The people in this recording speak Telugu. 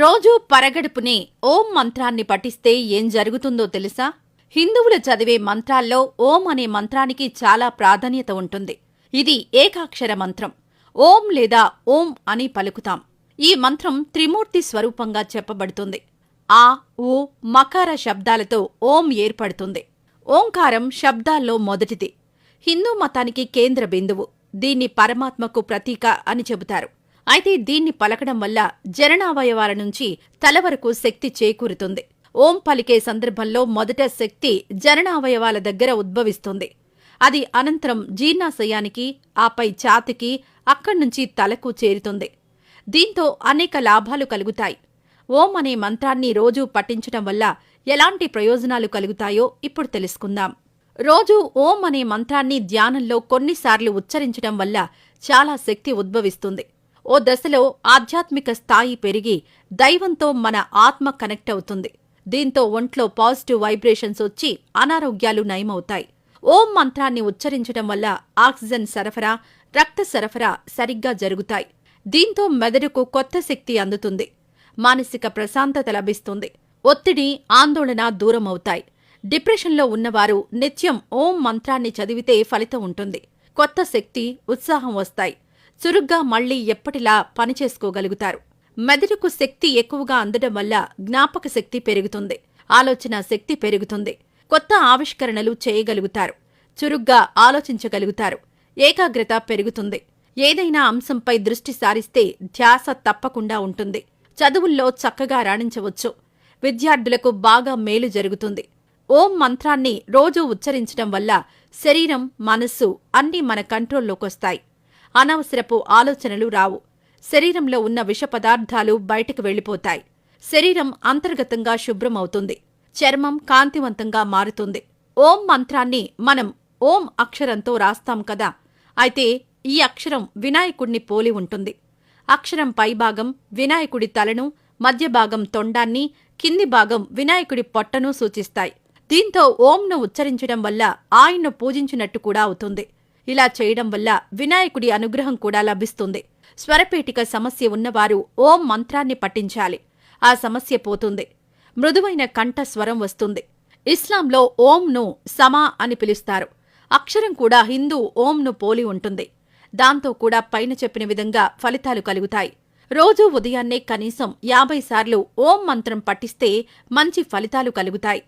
రోజూ పరగడుపునే ఓం మంత్రాన్ని పఠిస్తే ఏం జరుగుతుందో తెలుసా? హిందువులు చదివే మంత్రాల్లో ఓం అనే మంత్రానికి చాలా ప్రాధాన్యత ఉంటుంది. ఇది ఏకాక్షర మంత్రం. ఓం లేదా ఓం అని పలుకుతాం. ఈ మంత్రం త్రిమూర్తి స్వరూపంగా చెప్పబడుతుంది. ఆ ఊ మకార శబ్దాలతో ఓం ఏర్పడుతుంది. ఓంకారం శబ్దాల్లో మొదటిది. హిందూ మతానికి కేంద్ర బిందువు. దీన్ని పరమాత్మకు ప్రతీక అని చెబుతారు. అయితే దీన్ని పలకడం వల్ల జననావయవాల నుంచి తల వరకు శక్తి చేకూరుతుంది. ఓం పలికే సందర్భంలో మొదట శక్తి జననావయవాల దగ్గర ఉద్భవిస్తుంది. అది అనంతరం జీర్ణాశయానికి ఆపై ఛాతికి అక్కడ్నుంచి తలకు చేరుతుంది. దీంతో అనేక లాభాలు కలుగుతాయి. ఓం అనే మంత్రాన్ని రోజూ పఠించటం వల్ల ఎలాంటి ప్రయోజనాలు కలుగుతాయో ఇప్పుడు తెలుసుకుందాం. రోజూ ఓం అనే మంత్రాన్ని ధ్యానంలో కొన్నిసార్లు ఉచ్చరించడం వల్ల చాలా శక్తి ఉద్భవిస్తుంది. ఓ దశలో ఆధ్యాత్మిక స్థాయి పెరిగి దైవంతో మన ఆత్మ కనెక్ట్ అవుతుంది. దీంతో ఒంట్లో పాజిటివ్ వైబ్రేషన్స్ వచ్చి అనారోగ్యాలు నయమవుతాయి. ఓం మంత్రాన్ని ఉచ్చరించడం వల్ల ఆక్సిజన్ సరఫరా రక్త సరఫరా సరిగ్గా జరుగుతాయి. దీంతో మెదడుకు కొత్త శక్తి అందుతుంది. మానసిక ప్రశాంతత లభిస్తుంది. ఒత్తిడి ఆందోళన దూరమవుతాయి. డిప్రెషన్లో ఉన్నవారు నిత్యం ఓం మంత్రాన్ని చదివితే ఫలితం ఉంటుంది. కొత్త శక్తి ఉత్సాహం వస్తాయి. చురుగ్గా మళ్ళీ ఎప్పటిలా పనిచేసుకోగలుగుతారు. మెదడుకు శక్తి ఎక్కువగా అందడం వల్ల జ్ఞాపక శక్తి పెరుగుతుంది. ఆలోచన శక్తి పెరుగుతుంది. కొత్త ఆవిష్కరణలు చేయగలుగుతారు. చురుగ్గా ఆలోచించగలుగుతారు. ఏకాగ్రత పెరుగుతుంది. ఏదైనా అంశంపై దృష్టి సారిస్తే ధ్యాస తప్పకుండా ఉంటుంది. చదువుల్లో చక్కగా రాణించవచ్చు. విద్యార్థులకు బాగా మేలు జరుగుతుంది. ఓం మంత్రాన్ని రోజూ ఉచ్చరించడం వల్ల శరీరం మనస్సు అన్నీ మన కంట్రోల్లోకొస్తాయి. అనవసరపు ఆలోచనలు రావు. శరీరంలో ఉన్న విష పదార్థాలు బయటకు వెళ్ళిపోతాయి. శరీరం అంతర్గతంగా శుభ్రమవుతుంది. చర్మం కాంతివంతంగా మారుతుంది. ఓం మంత్రాన్ని మనం ఓం అక్షరంతో రాస్తాం కదా. అయితే ఈ అక్షరం వినాయకుడిని పోలి ఉంటుంది. అక్షరం పైభాగం వినాయకుడి తలను మధ్య భాగం తొండాన్ని కింది భాగం వినాయకుడి పొట్టను సూచిస్తాయి. దీంతో ఓంను ఉచ్చరించడం వల్ల ఆయన్ను పూజించినట్టు కూడా అవుతుంది. ఇలా చేయడం వల్ల వినాయకుడి అనుగ్రహం కూడా లభిస్తుంది. స్వరపేటిక సమస్య ఉన్నవారు ఓం మంత్రాన్ని పఠించాలి. ఆ సమస్య పోతుంది. మృదువైన కంఠ స్వరం వస్తుంది. ఇస్లాంలో ఓంను సమా అని పిలుస్తారు. అక్షరం కూడా హిందూ ఓంను పోలి ఉంటుంది. దాంతో కూడా పైన చెప్పిన విధంగా ఫలితాలు కలుగుతాయి. రోజూ ఉదయాన్నే కనీసం యాభై సార్లు ఓం మంత్రం పఠిస్తే మంచి ఫలితాలు కలుగుతాయి.